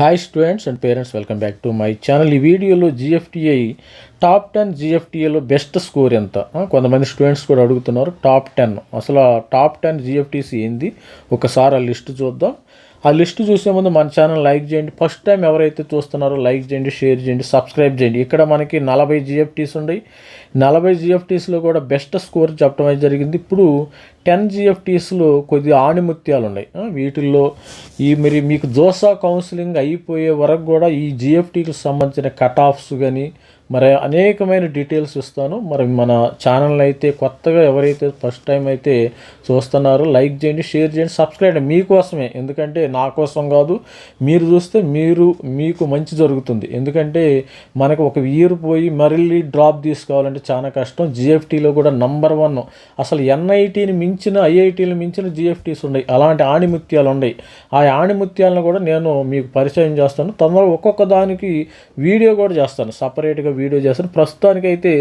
Hi students and parents welcome back to my channel ఈ వీడియోలో GFTI top ten జిఎఫ్టిఏలో best score ఎంత? కొంతమంది స్టూడెంట్స్ కూడా అడుగుతున్నారు టాప్ టెన్ అసలు టాప్ టెన్ జిఎఫ్టీసీ ఏంది? ఒకసారి ఆ లిస్ట్ చూద్దాం. ఆ లిస్ట్ చూసే ముందు మన ఛానల్ లైక్ చేయండి. ఫస్ట్ టైం ఎవరైతే చూస్తున్నారో లైక్ చేయండి షేర్ చేయండి సబ్స్క్రైబ్ చేయండి. ఇక్కడ మనకి నలభై జిఎఫ్టీస్ ఉన్నాయి. నలభై జిఎఫ్టీస్లో కూడా బెస్ట్ స్కోర్ చెప్పడం అయితే జరిగింది. ఇప్పుడు టెన్ జిఎఫ్టీస్లో కొద్ది ఆణిముత్యాలు ఉన్నాయి. వీటిల్లో ఈ మరి మీకు జోసా కౌన్సిలింగ్ అయిపోయే వరకు కూడా ఈ జిఎఫ్టీకి సంబంధించిన కట్ ఆఫ్స్ కానీ మరి అనేకమైన డీటెయిల్స్ ఇస్తాను. మరి మన ఛానల్ అయితే కొత్తగా ఎవరైతే ఫస్ట్ టైం అయితే చూస్తున్నారో లైక్ చేయండి షేర్ చేయండి సబ్స్క్రైబ్ మీకోసమే ఎందుకంటే నా కోసం కాదు మీరు చూస్తే మీరు మీకు మంచి జరుగుతుంది. ఎందుకంటే మనకు ఒక ఇయర్ పోయి మరీ డ్రాప్ తీసుకోవాలంటే చాలా కష్టం. జిఎఫ్టీలో కూడా నంబర్ వన్ అసలు ఎన్ఐటీని మించిన ఐఐటీని మించిన జిఎఫ్టీస్ ఉన్నాయి. అలాంటి ఆణిముత్యాలు ఉన్నాయి. ఆ ఆణిముత్యాలను కూడా నేను మీకు పరిచయం చేస్తాను. తొందరగా ఒక్కొక్క దానికి వీడియో కూడా చేస్తాను. సపరేట్గా వీడియో చేస్తాను ప్రస్తుతానికైతే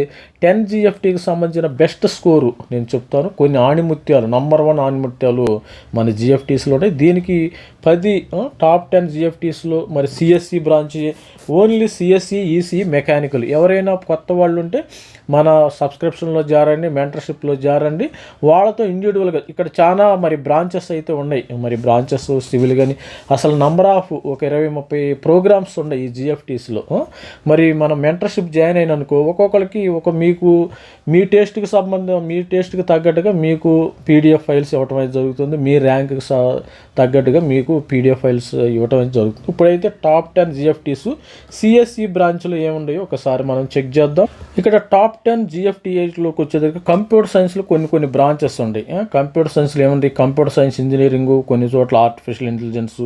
టెన్ జిఎఫ్టీకి సంబంధించిన బెస్ట్ స్కోరు నేను చెప్తాను. కొన్ని ఆణిముత్యాలు నంబర్ వన్ ఆణిముత్యాలు మన జిఎఫ్టీస్లో ఉన్నాయి. దీనికి పది టాప్ టెన్ జిఎఫ్టీస్లో మరి CSE branch only CSE EC mechanical ఎవరైనా కొత్త వాళ్ళు ఉంటే మన సబ్స్క్రిప్షన్లో జారండి మెంటర్షిప్లో జారండి. వాళ్ళతో ఇండివిజువల్గా ఇక్కడ చాలా మరి బ్రాంచెస్ అయితే ఉన్నాయి. మరి బ్రాంచెస్ సివిల్ కానీ అసలు నంబర్ ఆఫ్ ఒక ఇరవై ముప్పై ప్రోగ్రామ్స్ ఉన్నాయి ఈ జిఎఫ్టీస్లో మరి మనం మెంటర్షిప్ జాయిన్ అయిన అనుకో ఒక్కొక్కరికి ఒక మీకు మీ టేస్ట్కి సంబంధం మీ టేస్ట్కి తగ్గట్టుగా మీకు పీడిఎఫ్ ఫైల్స్ ఇవ్వటం అయితే జరుగుతుంది. మీ ర్యాంక్కి స తగ్గట్టుగా మీకు పీడిఎఫ్ ఫైల్స్ ఇవ్వటం అయితే జరుగుతుంది. ఇప్పుడైతే టాప్ టెన్ జిఎఫ్టీస్ సిఎస్సి బ్రాంచ్లో ఏముండయో ఒకసారి మనం చెక్ చేద్దాం. ఇక్కడ టాప్ టెన్ జిఎఫ్టీఐలోకి వచ్చేసరికి కంప్యూటర్ సైన్స్లో కొన్ని కొన్ని బ్రాంచెస్ ఉన్నాయి కంప్యూటర్ సైన్స్లో ఏముంది? కంప్యూటర్ సైన్స్ ఇంజనీరింగ్ కొన్ని చోట్ల ఆర్టిఫిషియల్ ఇంటెలిజెన్స్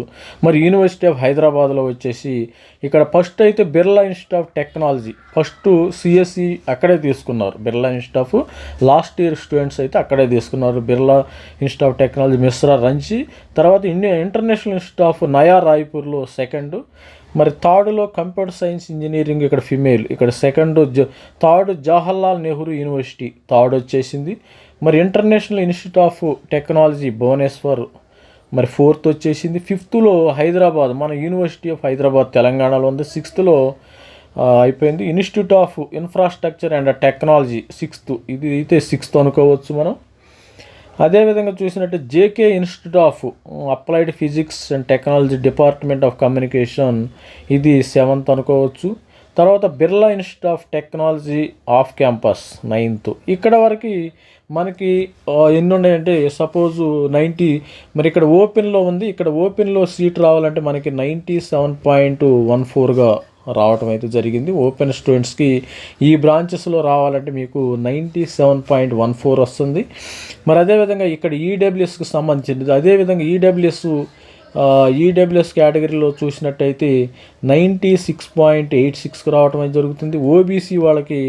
మరి యూనివర్సిటీ ఆఫ్ హైదరాబాద్లో వచ్చేసి ఇక్కడ ఫస్ట్ అయితే Birla institute of technology. First CSC అక్కడే తీసుకున్నారు. Birla institute of last year students అయితే అక్కడే తీసుకున్నారు. Birla institute of technology Mesra Ranchi. తర్వాత Indian international institute of Naya రాయ్పూర్లో second. మరి థర్డ్లో కంప్యూటర్ సైన్స్ ఇంజనీరింగ్ ఇక్కడ ఫిమేల్. ఇక్కడ second third Jawaharlal Nehru university third వచ్చేసింది. మరి international institute of technology Bhubaneswar. మరి ఫోర్త్ వచ్చేసింది. ఫిఫ్త్లో హైదరాబాద్ మన యూనివర్సిటీ ఆఫ్ హైదరాబాద్ తెలంగాణలో ఉంది. సిక్స్త్లో అయిపోయింది. Institute of infrastructure and technology sixth ఇది అయితే సిక్స్త్ అనుకోవచ్చు మనం. అదేవిధంగా చూసినట్టు JK institute of applied physics and technology department of communication ఇది సెవెంత్ అనుకోవచ్చు. తర్వాత Birla institute of technology off campus ninth ఇక్కడ వరకు మనకి ఎన్ని ఉన్నాయంటే సపోజు నైంటీ మరి ఇక్కడ ఓపెన్లో ఉంది. ఇక్కడ ఓపెన్లో సీట్ రావాలంటే మనకి నైంటీ సెవెన్ పాయింట్ వన్ ఫోర్గా రావటం అయితే జరిగింది. ఓపెన్ స్టూడెంట్స్కి ఈ బ్రాంచెస్లో రావాలంటే మీకు ninety seven point one four వస్తుంది. మరి అదేవిధంగా ఇక్కడ ఈడబ్ల్యూఎస్కి సంబంధించింది. అదేవిధంగా ఈడబ్ల్యూఎస్ ఈడబ్ల్యూఎస్ కేటగిరీలో చూసినట్టయితే నైంటీ సిక్స్ పాయింట్ ఎయిట్ సిక్స్కి రావటం అయితే జరుగుతుంది. ఓబీసీ వాళ్ళకి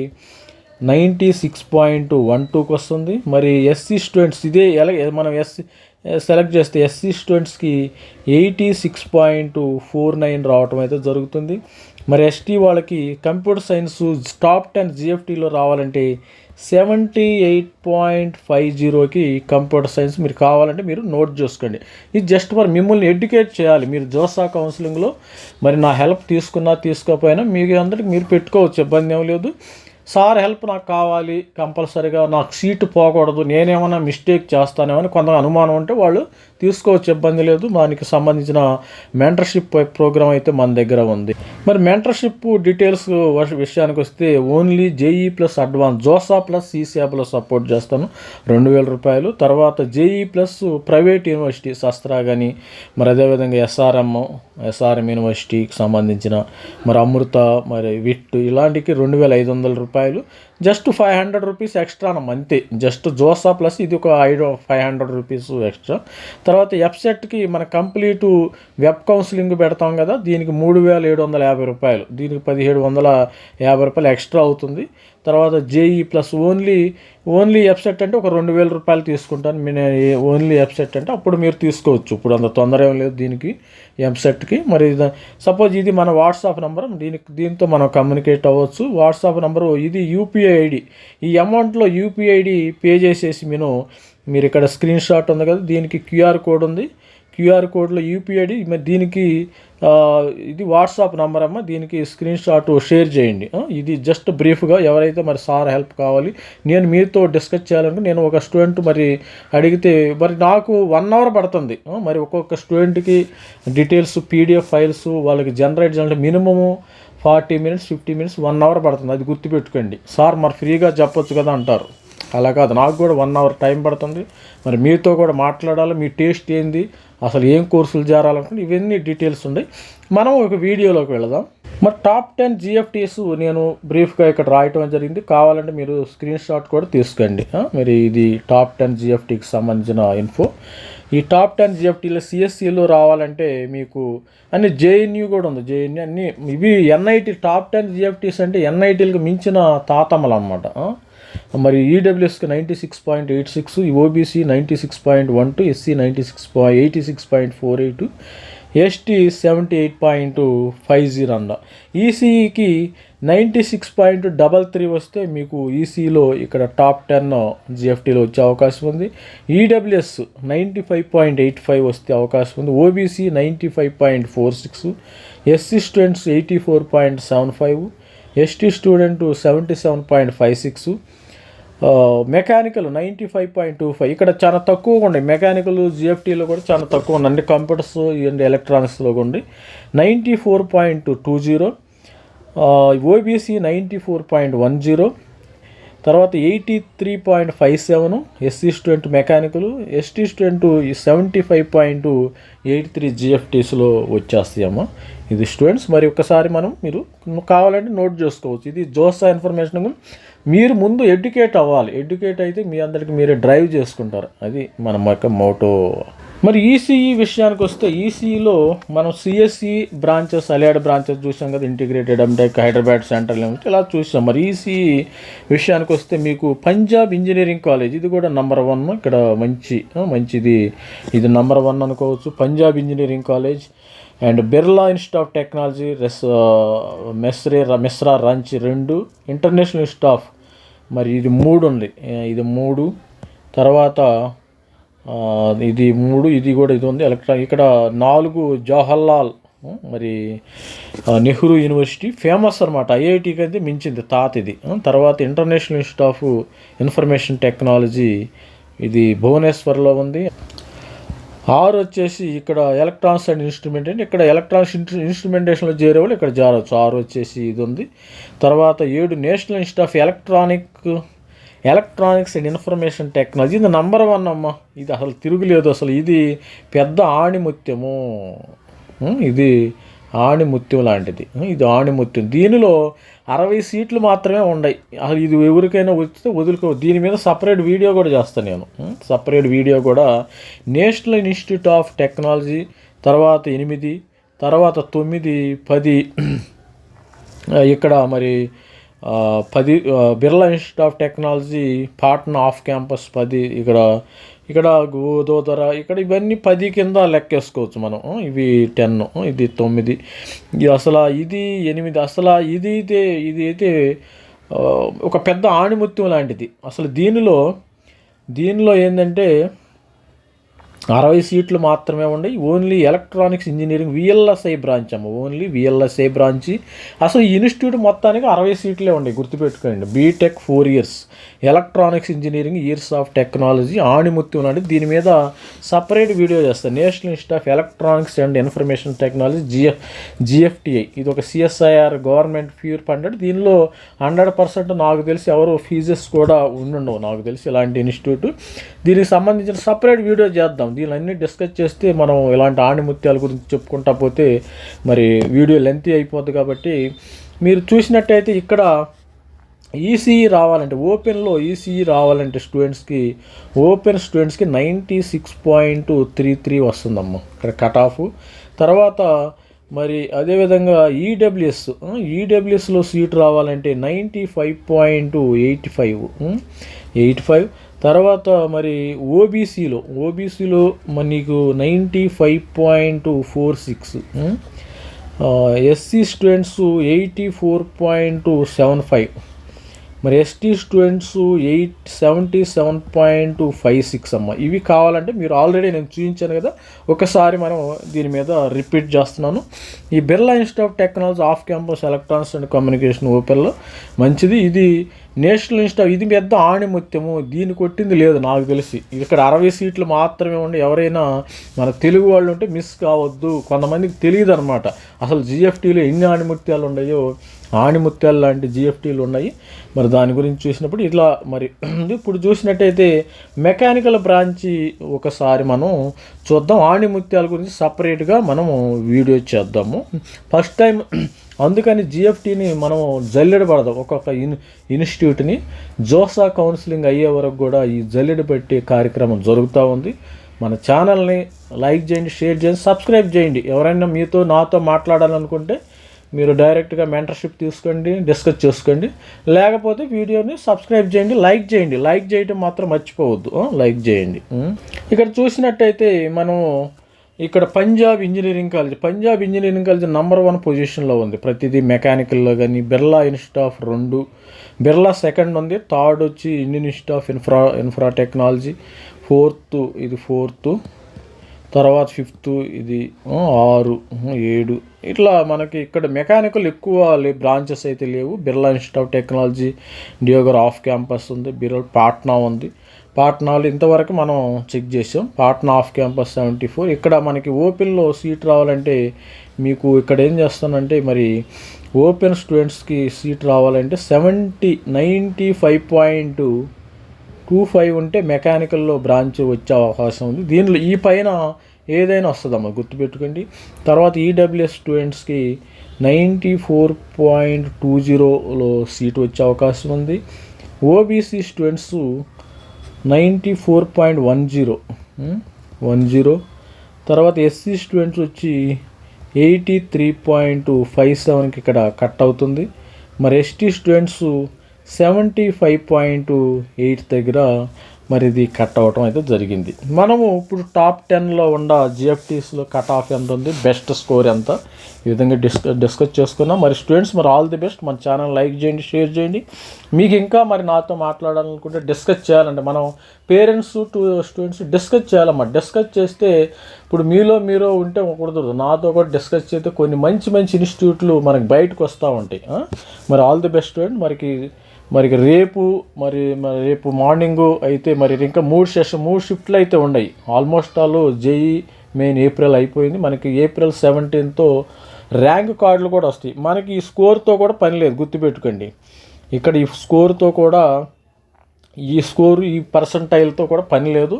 నైంటీ సిక్స్ పాయింట్ వన్ టూకి వస్తుంది. మరి ఎస్సీ స్టూడెంట్స్ ఇదే ఎలా మనం ఎస్సీ సెలెక్ట్ చేస్తే ఎస్సీ స్టూడెంట్స్కి eighty six point four nine రావటం అయితే జరుగుతుంది. మరి ఎస్టీ వాళ్ళకి కంప్యూటర్ సైన్స్ టాప్ టెన్ జిఎఫ్టీలో రావాలంటే సెవెంటీ ఎయిట్ పాయింట్ ఫైవ్ జీరోకి కంప్యూటర్ సైన్స్ మీరు కావాలంటే మీరు నోట్ చేసుకోండి. ఇది జస్ట్ ఫర్ మిమ్మల్ని ఎడ్యుకేట్ చేయాలి. మీరు జోసా కౌన్సిలింగ్లో మరి నా హెల్ప్ తీసుకున్నా తీసుకోకపోయినా మీకు అందరికి మీరు పెట్టుకోవచ్చు. ఇబ్బంది ఏం లేదు. సార్ హెల్ప్ నాకు కావాలి కంపల్సరీగా నాకు సీటు పోకూడదు నేనేమైనా మిస్టేక్ చేస్తానేమని కొంత అనుమానం ఉంటే వాళ్ళు తీసుకోవచ్చు ఇబ్బంది లేదు. దానికి సంబంధించిన మెంటర్షిప్ ప్రోగ్రామ్ అయితే మన దగ్గర ఉంది. మరి మెంటర్షిప్ డీటెయిల్స్ విషయానికి వస్తే only JEE plus advance JoSAA plus ఈసీఆప్లో support చేస్తాను. రెండు వేల రూపాయలు. తర్వాత JEE plus private university SASTRA కానీ మరి అదేవిధంగా ఎస్ఆర్ఎం ఎస్ఆర్ఎం యూనివర్సిటీకి సంబంధించిన మరి అమృత మరి విట్ ఇలాంటికి రెండు వేల ఐదు వందల రూపాయలు. Just five hundred rupees extra అంతే జస్ట్ జోసా ప్లస్ ఇది ఒక ఐదు ఫైవ్ హండ్రెడ్ రూపీస్ ఎక్స్ట్రా. తర్వాత ఎఫ్సెట్కి మన కంప్లీటు వెబ్ కౌన్సిలింగ్ పెడతాం కదా దీనికి మూడు వేల ఏడు వందల యాభై రూపాయలు. దీనికి పదిహేడు వందల యాభై రూపాయలు ఎక్స్ట్రా అవుతుంది. తర్వాత JEE plus only only EAPCET అంటే ఒక రెండు వేల రూపాయలు తీసుకుంటాను. నేను ఓన్లీ ఎబ్సెట్ అంటే అప్పుడు మీరు తీసుకోవచ్చు. ఇప్పుడు అంత తొందర ఏం లేదు దీనికి ఎంసెట్కి. మరి సపోజ్ ఇది మన వాట్సాప్ నెంబర్ దీనికి దీంతో మనం కమ్యూనికేట్ అవ్వచ్చు. వాట్సాప్ నెంబరు ఇది యూపీఐ ఐడి. ఈ అమౌంట్లో యూపీఐ ఐడి పే చేసేసి నేను మీరు ఇక్కడ స్క్రీన్ షాట్ ఉంది కదా దీనికి క్యూఆర్ కోడ్ ఉంది. క్యూఆర్ కోడ్లో యూపీఐడి మరి దీనికి ఇది వాట్సాప్ నంబర్ అమ్మ దీనికి స్క్రీన్ షాట్ షేర్ చేయండి. ఇది జస్ట్ బ్రీఫ్గా ఎవరైతే మరి సార్ హెల్ప్ కావాలి నేను మీతో డిస్కస్ చేయాలంటే నేను ఒక స్టూడెంట్ మరి అడిగితే మరి నాకు వన్ అవర్ పడుతుంది. మరి ఒక్కొక్క స్టూడెంట్కి డీటెయిల్స్ పీడిఎఫ్ ఫైల్స్ వాళ్ళకి జనరేట్ చేయాలంటే minimum forty minutes fifty minutes one hour పడుతుంది. అది గుర్తుపెట్టుకోండి. సార్ మరి ఫ్రీగా చెప్పొచ్చు కదా అంటారు. అలా కాదు. నాకు కూడా వన్ అవర్ టైం పడుతుంది. మరి మీతో కూడా మాట్లాడాలి. మీ టేస్ట్ ఏంది? అసలు ఏం కోర్సులు చేరాలనుకుంటే ఇవన్నీ డీటెయిల్స్ ఉన్నాయి మనం ఒక వీడియోలోకి వెళదాం. మరి టాప్ టెన్ జిఎఫ్టీస్ నేను బ్రీఫ్గా ఇక్కడ రాయటం జరిగింది. కావాలంటే మీరు స్క్రీన్ షాట్ కూడా తీసుకోండి. మరి ఇది టాప్ టెన్ జిఎఫ్టీకి సంబంధించిన ఇన్ఫో ఈ టాప్ టెన్ జిఎఫ్టీలో సిఎస్సిలో రావాలంటే మీకు అన్ని జేఎన్యూ కూడా ఉంది. జేఎన్యూ అన్ని ఇవి ఎన్ఐటి టాప్ టెన్ జిఎఫ్టీస్ అంటే ఎన్ఐటీలకు మించిన తాతమ్మలు అనమాట మరి ఈడబ్ల్యూఎస్కి ninety six point eight six OBC ninety six point one two SC ninety six point eighty six point four eight ST seventy eight point five zero అన్న. ఈసీఈకి ninety six point double three వస్తే మీకు ఈసీలో ఇక్కడ top ten జిఎఫ్టీలో వచ్చే అవకాశం ఉంది. EWS ninety five point eight five వస్తే అవకాశం ఉంది. OBC ninety five point four six SC students eighty four point seven five ST student seventy seven point five six mechanical ninety five point two five. ఇక్కడ చాలా తక్కువగా ఉన్నాయి. Mechanical జిఎఫ్టీలో కూడా చాలా తక్కువ ఉన్నాయి. అన్ని కంప్యూటర్స్ అండ్ ఎలక్ట్రానిక్స్లో ఉండి ఉంది ninety four point two zero OBC ninety four point one zero తర్వాత eighty three point five seven SC student mechanical ST student seventy five point eight three జిఎఫ్టీస్లో వచ్చేస్తాయి అమ్మ. ఇది స్టూడెంట్స్ మరి ఒక్కసారి మనం మీరు కావాలంటే నోట్ చేసుకోవచ్చు. ఇది జోసా ఇన్ఫర్మేషన్. మీరు ముందు ఎడ్యుకేట్ అవ్వాలి. ఎడ్యుకేట్ అయితే మీ అందరికి మీరే డ్రైవ్ చేసుకుంటారు. అది మన యొక్క మోటో. మరి ఈసీఈ విషయానికి వస్తే ఈసీఈలో మనం సిఎస్ఈ బ్రాంచెస్ అలియాడ్ బ్రాంచెస్ చూసాం కదా integrated MTech Hyderabad central university ఇలా చూసాం. మరి ఈసీఈ విషయానికి వస్తే మీకు పంజాబ్ ఇంజనీరింగ్ కాలేజ్ ఇది కూడా నంబర్ వన్ ఇక్కడ మంచి మంచిది. ఇది నంబర్ వన్ అనుకోవచ్చు. Punjab engineering college and Birla institute of technology రెస్ Mesra Mesra Ranchi రెండు ఇంటర్నేషనల్ ఇన్స్టిట్యూట్ ఆఫ్ మరి ఇది మూడు ఉంది. ఇది మూడు. తర్వాత ఇది మూడు ఇది కూడా ఇది ఉంది. ఎలక్ట్రా ఇక్కడ నాలుగు జవహర్లాల్ మరి నెహ్రూ యూనివర్సిటీ ఫేమస్ అనమాట ఐఐటికి అయితే మించింది తాత ఇది తర్వాత international institute of information technology ఇది భువనేశ్వర్లో ఉంది. ఆరు వచ్చేసి ఇక్కడ ఎలక్ట్రానిక్స్ అండ్ ఇన్స్ట్రుమెంట్ అండ్. ఇక్కడ ఎలక్ట్రానిక్స్ ఇన్స్ట్రుమెంటేషన్లో చేరే వాళ్ళు ఇక్కడ చేరవచ్చు ఆరు వచ్చేసి ఇది ఉంది తర్వాత ఏడు national institute of electronic electronics and information technology. ఇది నంబర్ వన్ అమ్మ. ఇది అసలు తిరుగులేదు. అసలు ఇది పెద్ద ఆణిముత్యము. ఇది ఆణిముత్యం లాంటిది. ఇది ఆణిముత్యం. దీనిలో అరవై సీట్లు మాత్రమే ఉన్నాయి. అసలు ఇది ఎవరికైనా వస్తే వదులుకో. దీని మీద సపరేట్ వీడియో కూడా చేస్తాను నేను. సపరేట్ వీడియో కూడా నేషనల్ ఇన్స్టిట్యూట్ ఆఫ్ టెక్నాలజీ తర్వాత ఎనిమిది తర్వాత తొమ్మిది పది ఇక్కడ మరి పది Birla institute of technology Patna off campus పది ఇక్కడ ఇక్కడ గోదోదర ఇక్కడ ఇవన్నీ పది కింద లెక్కేసుకోవచ్చు మనం. ఇవి టెన్ ఇది తొమ్మిది. ఇది అసలు ఇది ఎనిమిది అసలు ఇది అయితే ఇది అయితే ఒక పెద్ద ఆణిముత్యం లాంటిది. అసలు దీనిలో దీనిలో ఏంటంటే అరవై సీట్లు మాత్రమే ఉన్నాయి only electronics engineering VLSI branch అమ్మ. Only VLSI branch. అసలు ఈ ఇన్స్టిట్యూట్ మొత్తానికి అరవై సీట్లే ఉన్నాయి గుర్తుపెట్టుకోండి. BTech four years electronics engineering years of technology ఆణిముత్యం లాంటి దీని మీద సపరేట్ వీడియో చేస్తాను national institute of electronics and information technology GF GFTI ఇది ఒక సిఎస్ఐఆర్ గవర్నమెంట్ ప్యూర్ ఫండెడ్ దీనిలో హండ్రెడ్ పర్సెంట్ నాకు తెలిసి ఎవరు ఫీజెస్ కూడా ఉండుండవు నాకు తెలిసి ఇలాంటి ఇన్స్టిట్యూట్. దీనికి సంబంధించిన సపరేట్ వీడియో చేద్దాం. దీని అన్ని డిస్కస్ చేస్తే మనం ఇలాంటి ఆణిముత్యాల గురించి చెప్పుకుంటా పోతే మరి వీడియో లెంత్ అయిపోద్ది కాబట్టి మీరు చూసినట్టయితే ఇక్కడ ఈసీఈ రావాలంటే ఓపెన్లో ఈసీఈ రావాలంటే స్టూడెంట్స్కి ఓపెన్ స్టూడెంట్స్కి ninety six point three three వస్తుందమ్మా. ఇక్కడ కట్ ఆఫ్. తర్వాత మరి అదేవిధంగా ఈడబ్ల్యూఎస్ ఈడబ్ల్యూఎస్లో సీట్ రావాలంటే ninety five point eighty five eight five. తర్వాత మరి ఓబీసీలో ఓబీసీలో మరి నీకు ninety five point four six SC students eighty four point seven five. మరి ST students eight seventy seven point five six అమ్మ. ఇవి కావాలంటే మీరు ఆల్రెడీ నేను చూపించాను కదా. ఒకసారి మనం దీని మీద రిపీట్ చేస్తున్నాను. ఈ Birla institute of technology off campus electronics and communication ఓపెన్లో మంచిది. ఇది నేషనల్ ఇన్స్టిట్యూట్ ఇది పెద్ద ఆణిముత్యము. దీన్ని కొట్టింది లేదు నాకు తెలిసి. ఇక్కడ అరవై సీట్లు మాత్రమే ఉండి ఎవరైనా మన తెలుగు వాళ్ళు ఉంటే మిస్ కావద్దు. కొంతమందికి తెలియదు అనమాట అసలు జిఎఫ్టీలో ఎన్ని ఆణిముత్యాలు ఉన్నాయో ఆణిముత్యాలు లాంటి జిఎఫ్టీలు ఉన్నాయి. మరి దాని గురించి చూసినప్పుడు ఇట్లా మరి ఇప్పుడు చూసినట్టయితే మెకానికల్ బ్రాంచి ఒకసారి మనం చూద్దాం. ఆణిముత్యాల గురించి సపరేట్గా మనము వీడియో చేద్దాము. ఫస్ట్ టైం అందుకని జిఎఫ్టీని మనం జల్లెడ పడదాం. ఒక్కొక్క ఇన్ ఇన్స్టిట్యూట్ని జోసా కౌన్సిలింగ్ అయ్యే వరకు కూడా ఈ జల్లెడ పెట్టే కార్యక్రమం జరుగుతూ ఉంది. మన ఛానల్ని లైక్ చేయండి షేర్ చేయండి సబ్స్క్రైబ్ చేయండి. ఎవరైనా మీతో నాతో మాట్లాడాలనుకుంటే మీరు డైరెక్ట్గా మెంటర్షిప్ తీసుకోండి డిస్కస్ చేసుకోండి. లేకపోతే వీడియోని సబ్స్క్రైబ్ చేయండి లైక్ చేయండి. లైక్ చేయడం మాత్రం మర్చిపోవద్దు. లైక్ చేయండి. ఇక్కడ చూసినట్టయితే మనం ఇక్కడ Punjab engineering college Punjab engineering college number one పొజిషన్లో ఉంది. ప్రతిదీ మెకానికల్లో కానీ బిర్లా ఇన్స్టిట్యూట్ ఆఫ్ రెండు బిర్లా సెకండ్ ఉంది. థర్డ్ వచ్చి Indian institute of infra infra technology fourth ఇది ఫోర్త్. తర్వాత ఫిఫ్త్ ఇది ఆరు ఏడు. ఇట్లా మనకి ఇక్కడ మెకానికల్ ఎక్కువ లే బ్రాంచెస్ అయితే లేవు. Birla institute of technology Deoghar off campus ఉంది. బిర్లా పాట్నా ఉంది. పాట్నాలు ఇంతవరకు మనం చెక్ చేసాం. Patna off campus seventy four ఇక్కడ మనకి ఓపెన్లో సీట్ రావాలంటే మీకు ఇక్కడ ఏం చేస్తానంటే మరి ఓపెన్ స్టూడెంట్స్కి సీట్ రావాలంటే seventy ninety five point two five ఉంటే మెకానికల్లో బ్రాంచ్ వచ్చే అవకాశం ఉంది. దీనిలో ఈ పైన ఏదైనా వస్తుందమ్మా గుర్తుపెట్టుకోండి. తర్వాత ఈడబ్ల్యూఎస్ స్టూడెంట్స్కి నైంటీ ఫోర్ పాయింట్ టూ జీరోలో సీట్ వచ్చే అవకాశం ఉంది. OBC students ninety four point one zero one zero. తర్వాత ఎస్సీ స్టూడెంట్స్ వచ్చి ఎయిటీ త్రీ పాయింట్ ఫైవ్ సెవెన్కి ఇక్కడ కట్ అవుతుంది. మరి ST students seventy five point eight దగ్గర మరి ఇది కట్ అవ్వటం అయితే జరిగింది. మనము ఇప్పుడు టాప్ టెన్లో ఉన్న జిఎఫ్టీస్లో కట్ ఆఫ్ ఎంత ఉంది? బెస్ట్ స్కోర్ ఎంత? ఈ విధంగా డిస్క డిస్కస్ చేసుకున్నాం. మరి స్టూడెంట్స్ మరి ఆల్ ది బెస్ట్. మన ఛానల్ లైక్ చేయండి షేర్ చేయండి. మీకు ఇంకా మరి నాతో మాట్లాడాలనుకుంటే డిస్కస్ చేయాలండి. మనం పేరెంట్స్ టు స్టూడెంట్స్ డిస్కస్ చేయాలమ్మా డిస్కస్ చేస్తే ఇప్పుడు మీలో మీరు ఉంటే కుదరదు నాతో కూడా డిస్కస్ చేస్తే కొన్ని మంచి మంచి ఇన్స్టిట్యూట్లు మనకి బయటకు వస్తూ ఉంటాయి. మరి ఆల్ ది బెస్ట్ స్టూడెంట్. మరికి మరి రేపు మరి మరి రేపు మార్నింగ్ అయితే మరి ఇంకా మూడు సెషన్ మూడు షిఫ్ట్లు అయితే ఉన్నాయి. Almost all JEE main April అయిపోయింది. మనకి ఏప్రిల్ సెవెంటీన్తో ర్యాంక్ కార్డులు కూడా వస్తాయి. మనకి ఈ స్కోర్తో కూడా పని లేదు గుర్తుపెట్టుకోండి. ఇక్కడ ఈ స్కోర్తో కూడా ఈ స్కోర్ ఈ పర్సంటైల్తో కూడా పని లేదు.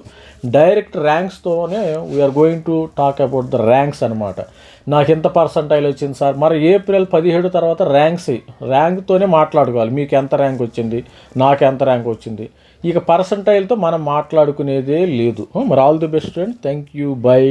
Direct ర్యాంక్స్తోనే we're going to talk about the ranks అనమాట నాకు ఎంత పర్సంటైల్ వచ్చింది సార్? మరి ఏప్రిల్ పదిహేడు తర్వాత ర్యాంక్స్ ర్యాంక్తోనే మాట్లాడుకోవాలి. మీకు ఎంత ర్యాంక్ వచ్చింది? నాకు ఎంత ర్యాంక్ వచ్చింది? ఇక పర్సంటైల్తో మనం మాట్లాడుకునేదే లేదు. మరి all the best and thank you bye